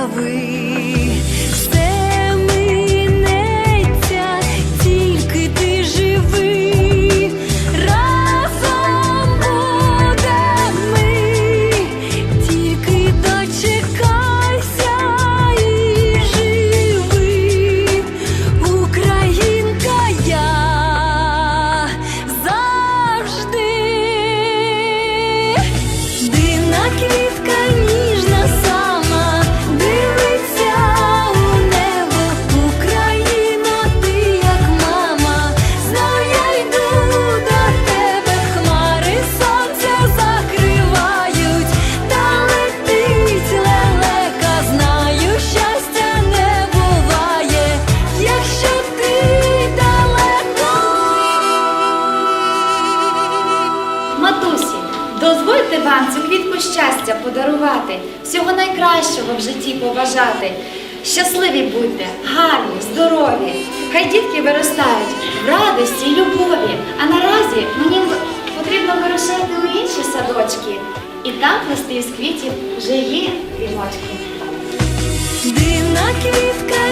love we дозвольте вам цю квітку щастя подарувати, всього найкращого в житті побажати. Щасливі будьте, гарні, здорові. Хай дітки виростають в радості і любові. А наразі мені потрібно вирушати у інші садочки. І там листи з квітів вже є віночки. Дивна квітка.